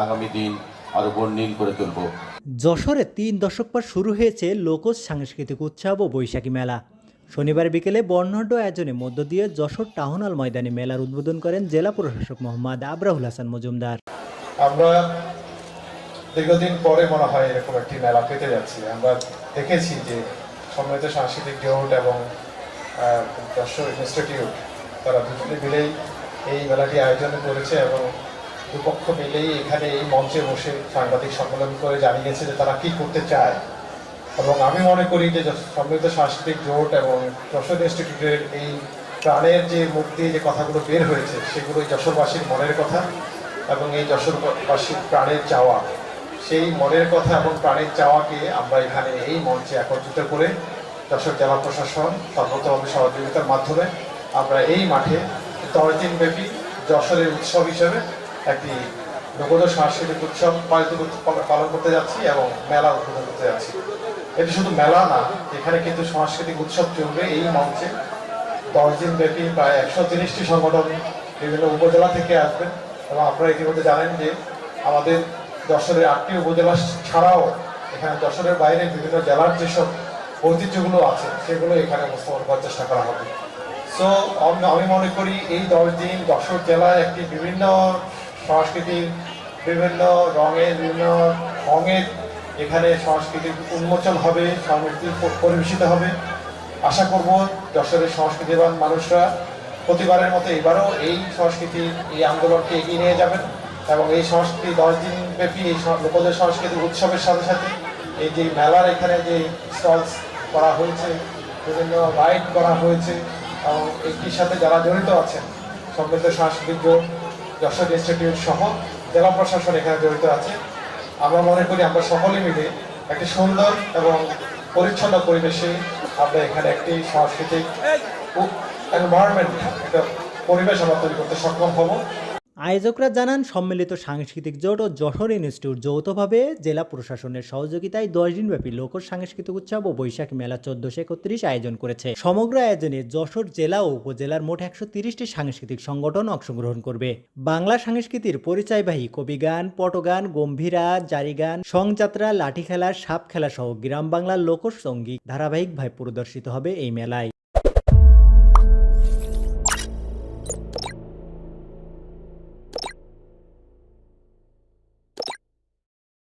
আগামী দিন আরও বর্ণিল করে তুলব। যশোরে তিন দশক পর শুরু হয়েছে লোকজ সাংস্কৃতিক উৎসব ও বৈশাখী মেলা। শনিবার বিকেলে বর্ণাঢ্য আয়োজনে মধ্য দিয়ে যশোর টাউন হল ময়দানে মেলার উদ্বোধন করেন জেলা প্রশাসক মোহাম্মদ আবরাহুল হাসান মজুমদার। আমরা দীর্ঘদিন পরে মনে হয় এরকম একটি মেলা পেতে যাচ্ছি। আমরা দেখেছি যে সম্মিলিত সাংস্কৃতিক জোট এবং যশোর ইনস্টিটিউট তারা দুজনে মিলেই এই মেলাটি আয়োজন করেছে এবং দুপক্ষ মিলেই এখানে এই মঞ্চে বসে সাংবাদিক সম্মেলন করে জানিয়েছে যে তারা কি করতে চায়। এবং আমি মনে করি যে সম্মিলিত সাংস্কৃতিক জোট এবং যশোর ইনস্টিটিউটের এই প্রাণের যে মুখ যে কথাগুলো বের হয়েছে সেগুলো যশোরবাসীর মনের কথা এবং এই যশোরবাসীর প্রাণের চাওয়া। সেই মনের কথা এবং প্রাণের চাওয়াকে আমরা এখানে এই মঞ্চে একত্রিত করে যশোর জেলা প্রশাসন, সর্বতভাবে সহযোগিতার মাধ্যমে আমরা এই মাঠে দশ দিন ব্যাপী যশোরের উৎসব হিসেবে একটি নগদ সাংস্কৃতিক উৎসব পালিত পালন করতে যাচ্ছি এবং মেলা উদ্বোধন করতে যাচ্ছি। এটি শুধু মেলা না, এখানে কিন্তু সাংস্কৃতিক উৎসব চলবে এই মঞ্চে। দশ দিন ব্যাপী প্রায় একশো তিরিশটি সংগঠন বিভিন্ন উপজেলা থেকে আসবেন এবং আপনারা ইতিমধ্যে জানেন যে আমাদের যশোরের আটটি উপজেলা ছাড়াও এখানে যশোরের বাইরে বিভিন্ন জেলার যেসব ঐতিহ্যগুলো আছে, সেগুলো এখানে উপস্থাপন করার চেষ্টা করা হবে। সো আমি মনে করি এই দশ দিন যশোর জেলায় একটি বিভিন্ন সংস্কৃতির বিভিন্ন রঙের বিভিন্ন রঙের এখানে সংস্কৃতির উন্মোচন হবে, সংস্কৃতি পরিবেশিত হবে। আশা করব যশোরের সংস্কৃতিবান মানুষরা প্রতিবারের মতো এবারও এই সংস্কৃতি, এই আন্দোলনকে এগিয়ে নিয়ে যাবেন এবং এই সংস্কৃতি দশ দিন ব্যাপী এই লোকদের সংস্কৃতির উৎসবের সাথে সাথে এই যে মেলার এখানে যে স্টলস করা হয়েছে, বিভিন্ন রাইড করা হয়েছে এবং এটির সাথে যারা জড়িত আছেন সমৃদ্ধ সাংস্কৃতিক যশোর ইনস্টিটিউট সহ জেলা প্রশাসন এখানে জড়িত আছে। আমরা মনে করি আমরা সকলে মিলে একটি সুন্দর এবং পরিচ্ছন্ন পরিবেশে আমরা এখানে একটি সাংস্কৃতিক এনভায়রনমেন্ট একটা পরিবেশ আমরা তৈরি করতে সক্ষম হব। আয়োজকরা জানান, সম্মিলিত সাংস্কৃতিক জোট ও যশোর ইনস্টিটিউট যৌথভাবে জেলা প্রশাসনের সহযোগিতায় দশ দিনব্যাপী লোক সাংস্কৃতিক উৎসব ও বৈশাখী মেলা চোদ্দশো একত্রিশ আয়োজন করেছে। সমগ্র আয়োজনে যশোর জেলা ও উপজেলার মোট একশো তিরিশটি সাংস্কৃতিক সংগঠন অংশগ্রহণ করবে। বাংলা সংস্কৃতির পরিচয়বাহী কবিগান, পটগান, গম্ভীরা, জারিগান, সংযাত্রা, লাঠি খেলা, সাপ খেলা সহ গ্রাম বাংলার লোকসঙ্গীত ধারাবাহিকভাবে প্রদর্শিত হবে এই মেলায়।